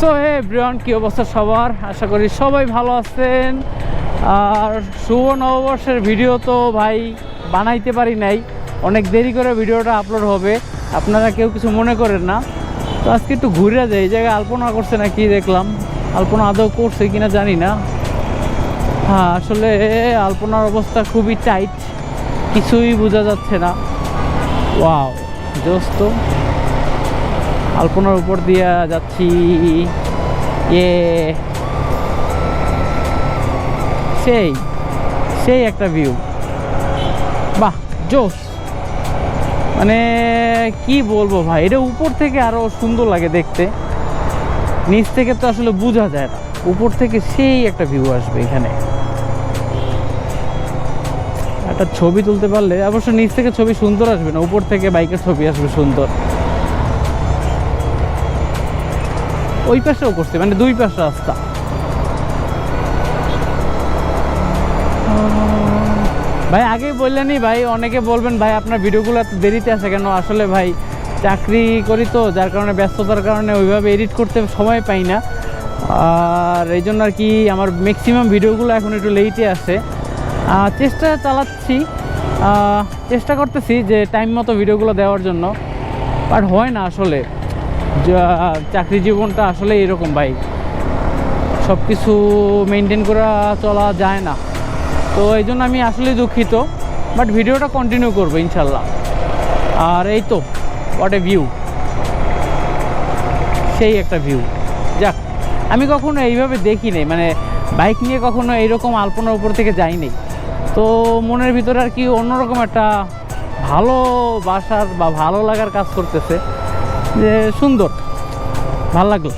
So hey Brian কী অবস্থা সবার? আশা করি সবাই ভালো আছেন। আর শুভ নববর্ষের ভিডিও তো ভাই বানাইতে পারি নাই। অনেক দেরি করে ভিডিওটা আপলোড হবে। আপনারা কেউ কিছু মনে করেন না। তো আজকে একটু ঘুরে যাই। এই জায়গায় আলপনা করছে না কি দেখলাম। আলপনা আদৌ করছে কিনা জানি না। হ্যাঁ আসলে আলপনার অবস্থা খুবই টাইট কিছুই বোঝা যাচ্ছে না। ওয়াও দোস্ত আলপনার উপর দিয়ে যাচ্ছি। এ। সেই সেই একটা ভিউ বাহ, জোশ। মানে কি বলব ভাই, এটা উপর থেকে আরও সুন্দর লাগে দেখতে। নিচ থেকে তো আসলে বোঝা যায় না। উপর থেকে সেই একটা ভিউ আসবে এখানে। একটা ছবি তুলতে পারলে, অবশ্য নিচ থেকে ছবি সুন্দর আসবে না, উপর থেকে বাইকের ছবি আসবে সুন্দর। ওই পাশেও করছে মানে দুই পাশে রাস্তা। ভাই, আগেই বললেনই ভাই, অনেকে বলবেন, ভাই, আপনার ভিডিওগুলো দেরিতে আসে কেন? আসলে ভাই, চাকরি করি তো, যার কারণে, ব্যস্ততার কারণে ওইভাবে এডিট করতে সময় পাই না। আর এই জন্য আর কি, আমার ম্যাক্সিমাম ভিডিওগুলো এখন একটু লেটে আসে। চেষ্টা চালাচ্ছি। চেষ্টা করতেছি যে টাইম মতো ভিডিওগুলো দেওয়ার জন্য। বাট হয় না আসলে। চাকরি জীবনটা আসলে এরকম ভাই। সব কিছু মেনটেন করা চলা যায় না। তো এই জন্য আমি আসলেই দুঃখিত বাট ভিডিওটা কন্টিনিউ করব ইনশাল্লাহ। আর এই তো হোয়াট এ ভিউ সেই একটা ভিউ যাক, আমি কখনো এইভাবে দেখি নাই মানে বাইক নিয়ে কখনো এইরকম আলপনার উপর থেকে যাইনি তো মনের ভিতরে আর কি অন্যরকম একটা ভালোবাসার বা ভালো লাগার কাজ করতেছে। যে সুন্দর ভালো লাগল।